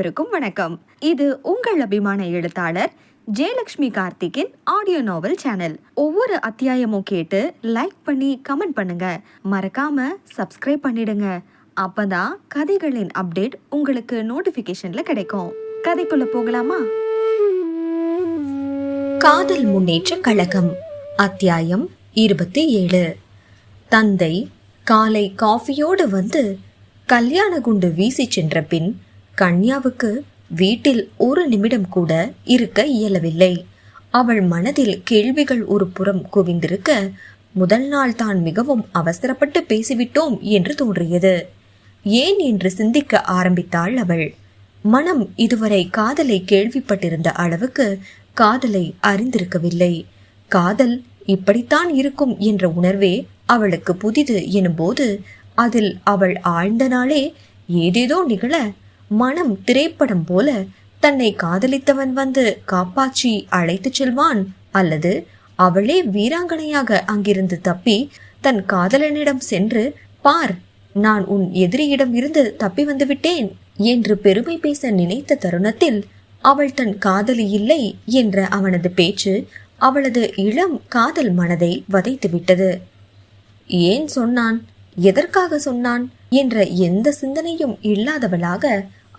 அனைவருக்கும் வணக்கம். இது உங்கள் அபிமான எழுத்தாளர் ஜெயலக்ஷ்மி கார்த்திக்கின் ஆடியோ நாவல் சேனல் ஒவ்வொரு அத்தியாயமும் கேட்டு லைக் பண்ணி கமெண்ட் பண்ணுங்க. மறக்காம சப்ஸ்கிரைப் பண்ணிடுங்க. அப்பதான் கதைகளின் அப்டேட் உங்களுக்கு நோட்டிபிகேஷன்ல கிடைக்கும். கதைக்குள்ள போகலாமா? காதல் முன்னேற்ற கழகம் அத்தியாயம் இருபத்தி ஏழு. தந்தை காலை காஃபியோடு வந்து கல்யாண குண்டு வீசி சென்ற பின் கன்யாவுக்கு வீட்டில் ஒரு நிமிடம் கூட இருக்க இயலவில்லை. அவள் மனதில் கேள்விகள் ஒரு புறம் குவிந்திருக்க முதல் நாள் தான் மிகவும் அவசரப்பட்டு பேசிவிட்டோம் என்று தோன்றியது. ஏன்? என்று சிந்திக்க ஆரம்பித்தாள் அவள். மனம் இதுவரை காதலை கேள்விப்பட்டிருந்த அளவுக்கு காதலை அறிந்திருக்கவில்லை. காதல் இப்படித்தான் இருக்கும் என்ற உணர்வே அவளுக்கு புதிது எனும்போது அதில் அவள் ஆழ்ந்த நாளே ஏதேதோ நிகழ மனம் திரைப்படம் போல தன்னை காதலித்தவன் வந்து காப்பாற்றி அழைத்துச் செல்வான் அல்லது அவளே வீராங்கனையாக அங்கிருந்து தப்பி தன் காதலனிடம் சென்று பார் நான் உன் எதிரியிடம் இருந்து தப்பி வந்துவிட்டேன் என்று பெருமை பேச நினைத்த தருணத்தில் அவள் தன் காதலி இல்லை என்ற அவனது பேச்சு அவளது இளம் காதல் மனதை வதைத்து விட்டது. ஏன் சொன்னான்? எதற்காக சொன்னான்? என்ற எந்த சிந்தனையும் இல்லாதவளாக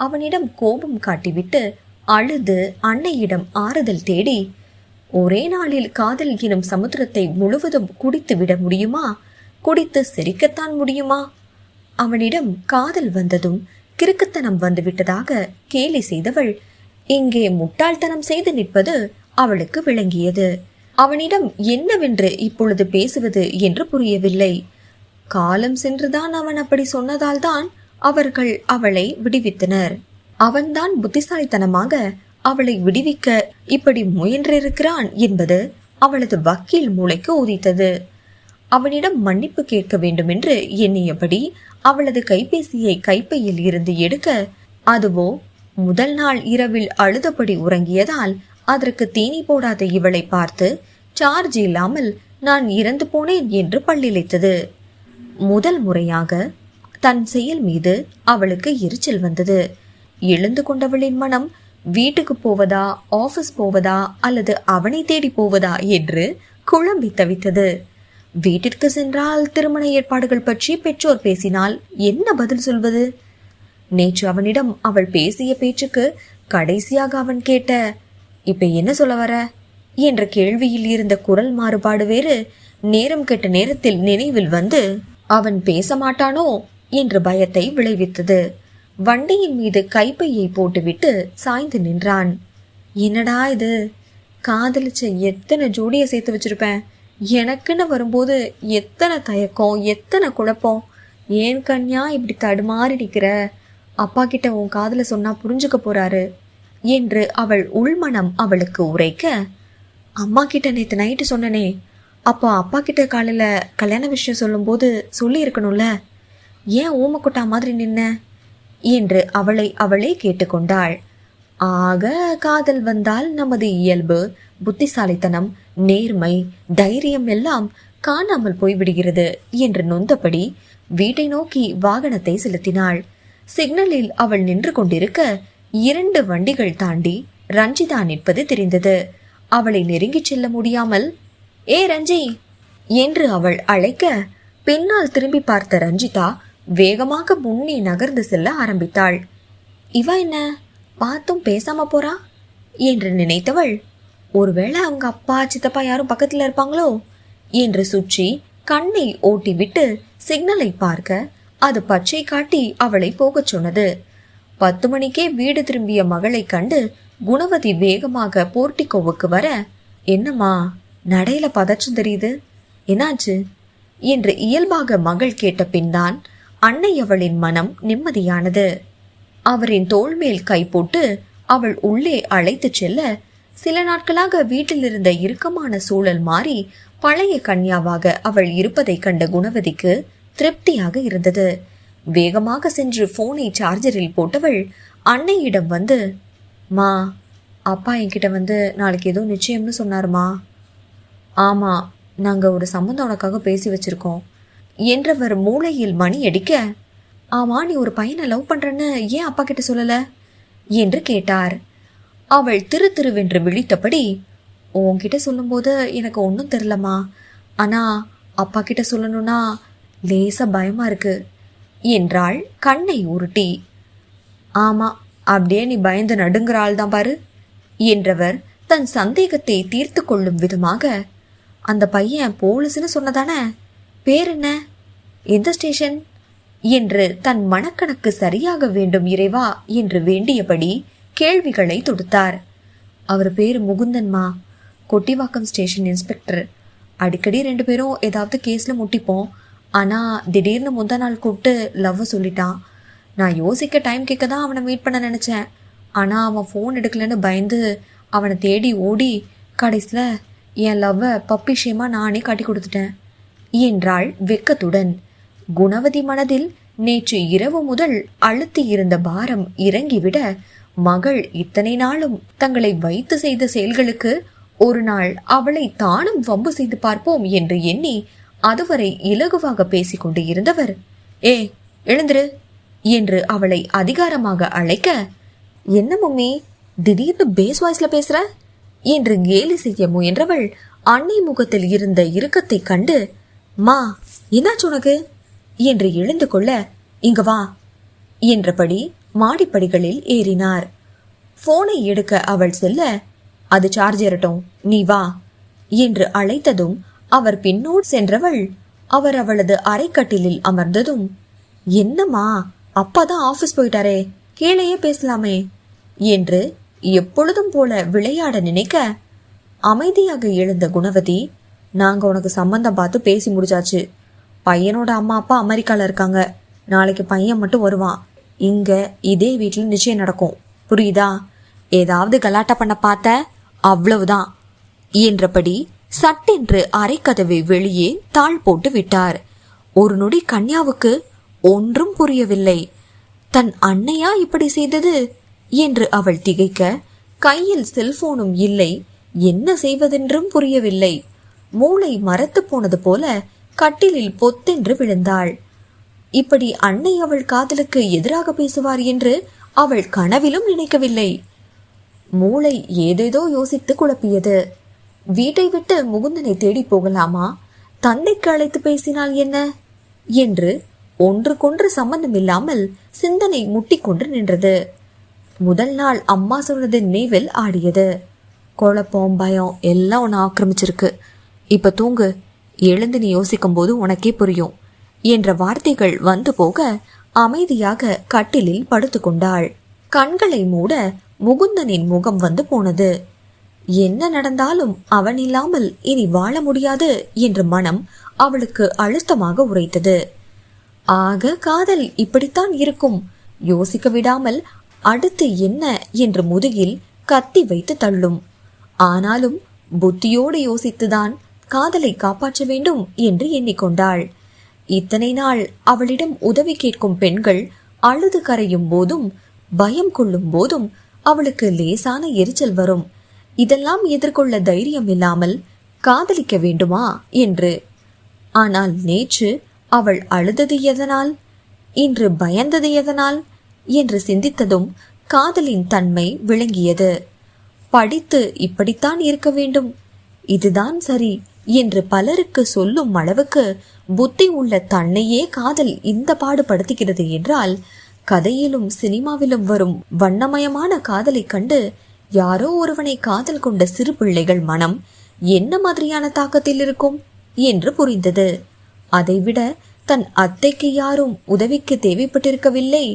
அவனிடம் கோபம் காட்டிவிட்டு அழுது அன்னையிடம் ஆறுதல் தேடி ஒரே நாளில் காதல் எனும் சமுத்திரத்தை முழுவதும் குடித்து விட முடியுமா? குடித்து சிரிக்கத்தான் முடியுமா? அவனிடம் காதல் வந்ததும் கிறுக்குத்தனம் வந்துவிட்டதாக கேலி செய்தவள் இங்கே முட்டாள்தனம் செய்து நிற்பது அவளுக்கு விளங்கியது. அவனிடம் என்னவென்று இப்பொழுது பேசுவது என்று புரியவில்லை. காலம் சென்றுதான் அவன் அப்படி சொன்னதால்தான் அவர்கள் அவளை விடுவித்தனர். அவன்தான் புத்திசாலித்தனமாக அவளை விடுவிக்க இப்படி முயன்றிருக்கிறான் என்பது அவளது வக்கீல் மூளைக்கு உதித்தது. அவனிடம் மன்னிப்பு கேட்க வேண்டும் என்று எண்ணியபடி அவளது கைபேசியை கைப்பையில் இருந்து எடுக்க அதுவோ முதல் நாள் இரவில் அழுதபடி உறங்கியதால் அதற்கு தீனி போடாத இவளை பார்த்து சார்ஜ் இல்லாமல் நான் இறந்து போனேன் என்று பள்ளிழைத்தது முதல் முறையாக தன் செயல் மீது அவளுக்கு எரிச்சல் வந்தது. எழுந்து கொண்டவளின் மனம் வீட்டுக்கு போவதா ஆபீஸ் போவதா அல்லது அவனை தேடி போவதா? என்று குழம்பி தவித்தது. வீட்டிற்கு சென்றால் திருமண ஏற்பாடுகள் பற்றி பெற்றோர் பேசினால் என்ன பதில் சொல்வது? நேற்று அவனிடம் அவள் பேசிய பேச்சுக்கு கடைசியாக அவன் கேட்ட இப்ப என்ன சொல்ல வர? என்ற கேள்வியில் இருந்த குரல் மாறுபாடு வேறு நேரம் கெட்ட நேரத்தில் நினைவில் வந்து அவன் பேச மாட்டானோ? என்ற பயத்தை விளைவித்தது. வண்டியின் மீது கைப்பையை போட்டுவிட்டு சாய்ந்து நின்றான். என்னடா இது? காதலிச்ச எத்தனை ஜோடியை சேர்த்து வச்சிருப்பேன்? எனக்குன்னு வரும்போது எத்தனை தயக்கம் எத்தனை குழப்பம்? ஏன் கன்யா இப்படி தடுமாறி நிற்கிற அப்பா கிட்ட உன் காதல சொன்னா புரிஞ்சுக்க போறாரு என்று அவள் உள்மனம் அவளுக்கு உரைக்க அம்மா கிட்ட நேற்று நைட்டு சொன்னனே அப்போ அப்பா கிட்ட காலையில் கல்யாண விஷயம் சொல்லும்போது சொல்லி இருக்கணும்ல ஏன் ஊமக்குட்டா மாதிரி நின்ன? என்று அவளை அவளே கேட்டுக்கொண்டாள். ஆக காதல் வந்தால் நமது இயல்பு புத்திசாலித்தனம் நேர்மை தைரியம் எல்லாம் காணாமல் போய்விடுகிறது என்று நொந்தபடி வீட்டை நோக்கி வாகனத்தை செலுத்தினாள். சிக்னலில் அவள் நின்று கொண்டிருக்க இரண்டு வண்டிகள் தாண்டி ரஞ்சிதா நிற்பது தெரிந்தது. அவளை நெருங்கிச் செல்ல முடியாமல் ஏ ரஞ்சி! என்று அவள் அழைக்க பின்னால் திரும்பி பார்த்த ரஞ்சிதா வேகமாக முன்னே நகர்ந்து செல்ல ஆரம்பித்தாள். இவ என்ன? பார்த்தும் பேசாம போறா? என்று நினைத்தவள் ஒருவேளை அவங்க அப்பா சித்தப்பா யாரும் பக்கத்துல இருப்பாங்களோ? என்று சுற்றி கண்ணை ஓட்டிவிட்டு சிக்னலை பார்க்க அது பச்சை காட்டி அவளை போகச் சொன்னது. பத்து மணிக்கே வீடு திரும்பிய மகளை கண்டு குணவதி வேகமாக போர்ட்டிகோவுக்கு வர என்னம்மா நடையில பதற்றம் தெரியுது? என்னாச்சு? என்று இயல்பாக மகள் கேட்ட பின்தான் அன்னையவளின் மனம் நிம்மதியானது. அவரின் தோள் மேல் கை போட்டு அவள் உள்ளே அழைத்துச் செல்ல சில நாட்களாக வீட்டில் இருந்த இறுக்கமான சூழல் மாறி பழைய கன்யாவாக அவள் இருப்பதைக் கண்ட குணவதிக்கு திருப்தியாக இருந்தது. வேகமாக சென்று போனை சார்ஜரில் போட்டவள் அன்னையிடம் வந்து மா அப்பா என்கிட்ட வந்து நாளைக்கு ஏதோ நிச்சயம்னு சொன்னாருமா? ஆமா நாங்க ஒரு சம்மந்தம் உனக்காக பேசி வச்சிருக்கோம். என்றவர் மூளையில் மணி அடிக்க ஆமா நீ ஒரு பையனை லவ் பண்றேன்னு ஏன் அப்பா கிட்ட சொல்லல? என்று கேட்டார். அவள் திரு திருவென்று விழித்தபடி உன்கிட்ட சொல்லும்போது எனக்கு ஒன்றும் தெரிலம்மா ஆனா அப்பா கிட்ட சொல்லணும்னா லேசா பயமா இருக்கு என்றாள் கண்ணை உருட்டி. ஆமா அப்படியே நீ பயந்து நடுங்கிறாள் தான் பாரு என்றவர் தன் சந்தேகத்தை தீர்த்து கொள்ளும் விதமாக அந்த பையன் போலீஸ்னு சொன்னதானே பேர் என்ன எந்த ஸ்டேஷன்? என்று தன் மனக்கணக்கு சரியாக வேண்டும் இறைவா என்று வேண்டியபடி கேள்விகளை தொடுத்தார். அவர் பேர் முகுந்தன்மா கொட்டிவாக்கம் ஸ்டேஷன் இன்ஸ்பெக்டர். அடிக்கடி ரெண்டு பேரும் ஏதாவது கேஸில் முட்டிப்போம். ஆனால் திடீர்னு முந்தா நாள் கூப்பிட்டு லவ் சொல்லிட்டான். நான் யோசிக்க டைம் கேட்க தான் அவனை மீட் பண்ண நினச்சேன். ஆனால் அவன் ஃபோன் எடுக்கலன்னு பயந்து அவனை தேடி ஓடி கடைசியில் என் லவ்வை பப்பிஷியமாக நானே காட்டி கொடுத்துட்டேன். என்றாள் வெக்கத்துடன். குணவதி மனதில் நேற்று இரவு முதல் அழுத்தி இருந்த பாரம் இறங்கிவிட மகள் இத்தனை நாளும் தங்களை வைத்து செய்த செயல்களுக்கு ஒரு நாள் அவளை தானும் வம்பு செய்து பார்ப்போம் என்று எண்ணி அதுவரை இலகுவாக பேசிக் கொண்டு இருந்தவர். ஏ எழுந்துரு என்று அவளை அதிகாரமாக அழைக்க என்ன மம்மி திடீர்னு பேஸ் வாய்ஸ்ல பேசுற? என்று கேலி செய்ய முயன்றவள் அன்னை முகத்தில் இருந்த இறுக்கத்தை கண்டு மா என்னாச்சு உனக்கு? என்று எழுந்து கொள்ள இங்க வா என்றபடி மாடிப்படிகளில் ஏறினார். போனை எடுக்க அவள் செல்ல அது சார்ஜ் ஏறட்டும் நீ வா என்று அழைத்ததும் அவர் பின்னோடு சென்றவள் அவர் அவளது அரைக்கட்டிலில் அமர்ந்ததும் என்னம்மா அப்பா தான் ஆபீஸ் போயிட்டாரே கீழேயே பேசலாமே என்று எப்பொழுதும் போல விளையாட நினைக்க அமைதியாக எழுந்த குணவதி நாங்கள் உனக்கு சம்பந்தம் பார்த்து பேசி முடிச்சாச்சு. பையனோட அம்மா அப்பா அமெரிக்காவில் இருக்காங்க. நாளைக்கு பையன் மட்டும் வருவான். இங்கே இதே வீட்டில் நிச்சயம் நடக்கும். புரியுதா? ஏதாவது கலாட்டா பண்ண பார்த்த? அவ்வளவுதான். என்றபடி சட்டென்று அரைக்கதவை வெளியே தாழ் போட்டு விட்டார். ஒரு நொடி கன்யாவுக்கு ஒன்றும் புரியவில்லை. தன் அன்னையா இப்படி செய்தது? என்று அவள் திகைக்க கையில் செல்போனும் இல்லை. என்ன செய்வதென்றும் புரியவில்லை. மூளை மரத்து போனது போல கட்டிலில் பொத்தென்று விழுந்தாள். இப்படி அன்னை அவள் காதலுக்கு எதிராக பேசுவார் என்று அவள் கனவிலும் நினைக்கவில்லை. மூளை ஏதேதோ யோசித்து குழப்பியது. வீட்டை விட்டு முகுந்தனை தேடி போகலாமா? தந்தைக்கு அழைத்து பேசினால் என்ன? என்று ஒன்றுக்கொன்று சம்பந்தமில்லாமல் சிந்தனை முட்டிக்கொண்டு நின்றது. முதல் நாள் அம்மா சொன்னது நினைவில் ஆடியது. குழப்பம் பயம் எல்லாம் ஒன்று ஆக்கிரமிச்சிருக்கு. இப்ப தூங்கு. எழுந்து நீ யோசிக்கும் போது உனக்கே புரியும். என்ற வார்த்தைகள் வந்து போக அமைதியாக கட்டிலில் படுத்துக்கொண்டாள் கண்களை மூட முகுந்தனின் முகம் வந்து போனது. என்ன நடந்தாலும் அவன் இல்லாமல் இனி வாழ முடியாது என்ற மனம் அவளுக்கு அழுத்தமாக உரைத்தது. ஆக காதல் இப்படித்தான் இருக்கும். யோசிக்க விடாமல் அடுத்து என்ன என்று முதுகில் கத்தி வைத்து தள்ளும். ஆனாலும் புத்தியோடு யோசித்துதான் காதலை காப்பாற்ற வேண்டும் என்று எண்ணிக்கொண்டாள். இத்தனை நாள் அவளிடம் உதவி கேட்கும் பெண்கள் அழுது கரையும் போதும் பயம் கொள்ளும் போதும் அவளுக்கு லேசான எரிச்சல் வரும். இதெல்லாம் எதிர்கொள்ள தைரியம் இல்லாமல் காதலிக்க வேண்டுமா என்று. ஆனால் நேற்று அவள் அழுதது எதனால்? இன்று பயந்தது எதனால்? என்று சிந்தித்ததும் காதலின் தன்மை விளங்கியது. படித்து இப்படித்தான் இருக்க வேண்டும். இதுதான் சரி. என்று பலருக்கு சொல்லும் அளவுக்கு புத்தி உள்ள தன்னையே காதல் இந்த பாடுபடுத்துகிறது என்றால் கதையிலும் சினிமாவிலும் வரும் வண்ணமயமான காதலை கண்டு யாரோ ஒருவனை காதல் கொண்ட சிறு பிள்ளைகள் மனம் என்ன மாதிரியான தாக்கத்தில் இருக்கும் என்று புரிந்தது. அதைவிட தன் அத்தைக்கு யாரும் உதவிக்கு தேவைப்பட்டிருக்கவில்லை.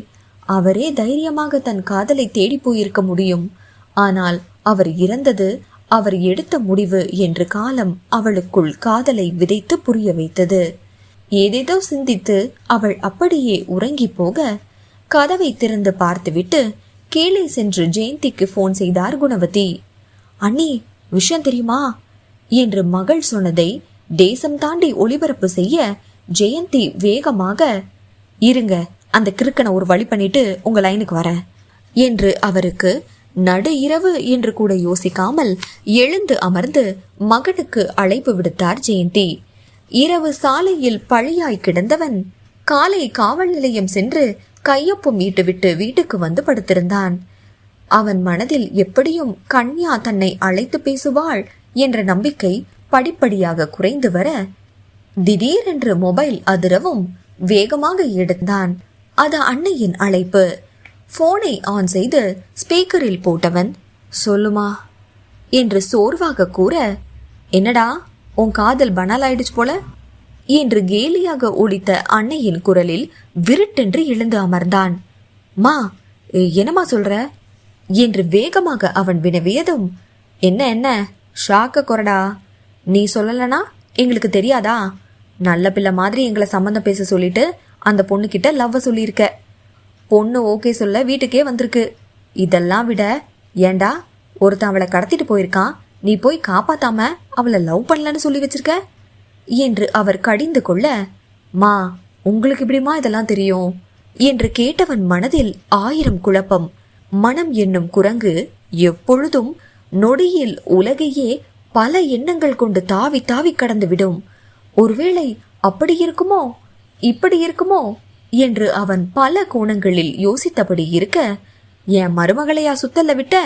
அவரே தைரியமாக தன் காதலை தேடி போயிருக்க முடியும். ஆனால் அவர் இறந்தது அவர் எடுத்த முடிவு என்று காலம் அவளுக்குள் காதலை விதைத்து புரிய வைத்தது. ஏதேதோ சிந்தித்து அவள் அப்படியே உறங்கி போக கதவை திறந்து பார்த்துவிட்டு கீழே சென்று ஜெயந்திக்கு போன் செய்தார் குணவதி. அண்ணி விஷயம் தெரியுமா? என்று மகள் சொன்னதை தேசம் தாண்டி ஒளிபரப்பு செய்ய ஜெயந்தி வேகமாக இருங்க அந்த கிறுக்கனை ஒரு வழி பண்ணிட்டு உங்க லைனுக்கு வரேன் என்று அவருக்கு நடு இரவு என்று கூட யோசிக்காமல் எழுந்து அமர்ந்து மகனுக்கு அழைப்பு விடுத்தார் ஜெயந்தி. இரவு சாலையில் பழியாய் கிடந்தவன் காலை காவல் நிலையம் சென்று கையொப்பம் ஈட்டுவிட்டு வீட்டுக்கு வந்து படுத்திருந்தான். அவன் மனதில் எப்படியும் கன்யா தன்னை அழைத்து பேசுவாள் என்ற நம்பிக்கை படிப்படியாக குறைந்து வர திடீரென்று மொபைல் அதிரவும் வேகமாக எடுத்தான். அது அன்னையின் அழைப்பு. போனை ஆன் செய்து ஸ்பீக்கரில் போட்டவன் சொல்லுமா? என்று சோர்வாக கூற என்னடா உன் காதல் பனால் ஆயிடுச்சு போல? என்று கேலியாக ஒழித்த அன்னையின் குரலில் விருட்டென்று எழுந்து அமர்ந்தான். மா என்னமா என்னம்மா சொல்ற? என்று வேகமாக அவன் வினவியதும் என்ன என்ன? ஷாக்க கொரடா நீ சொல்லலனா? எங்களுக்கு தெரியாதா? நல்ல பிள்ளை மாதிரி எங்களை சம்மந்தம் பேச சொல்லிட்டு அந்த பொண்ணுகிட்ட லவ்வ சொல்லியிருக்க. பொண்ணு ஓகே சொல்ல வீட்டுக்கே வந்திருக்கு. இதெல்லாம் விட ஏண்டா ஒருத்தன் அவளை கடத்திட்டு போயிருக்கான். நீ போய் காப்பாத்தாம அவளை லவ் பண்ணலன்னு சொல்லி வச்சிருக்க? என்று அவர் கடிந்து கொள்ள மா உங்களுக்கு இப்படிமா இதெல்லாம் தெரியும்? என்று கேட்டவன் மனதில் ஆயிரம் குழப்பம். மனம் என்னும் குரங்கு எப்பொழுதும் நொடியில் உலகையே பல எண்ணங்கள் கொண்டு தாவி தாவி கடந்து விடும். ஒருவேளை அப்படி இருக்குமோ? இப்படி இருக்குமோ? என்று அவன் பல கோணங்களில் யோசித்தபடி இருக்க என் மருமகளையா சுத்தல விட்ட?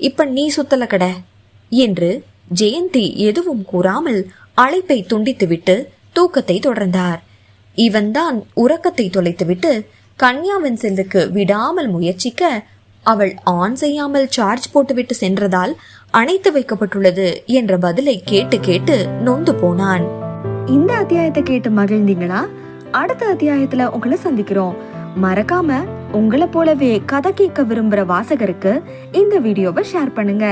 இப்ப நீ சுத்தல கட என்று ஜெயந்தி எதுவும் கூறாமல் அழைப்பை துண்டித்துவிட்டு தூக்கத்தை தொடர்ந்தார். இவன்தான் உறக்கத்தை தொலைத்துவிட்டு கன்யாவின் செல்லுக்கு விடாமல் முயற்சிக்க அவள் ஆன் செய்யாமல் சார்ஜ் போட்டுவிட்டு சென்றதால் அணைத்து வைக்கப்பட்டுள்ளது என்ற பதிலை கேட்டு கேட்டு நொந்து போனான். இந்த அத்தியாயத்தை கேட்டு மகிழ்ந்தீங்களா? அடுத்த அத்தியாயத்துல உங்களை சந்திக்கிறோம். மறக்காம உங்களை போலவே கதை கேட்க விரும்புற வாசகருக்கு இந்த வீடியோவை ஷேர் பண்ணுங்க.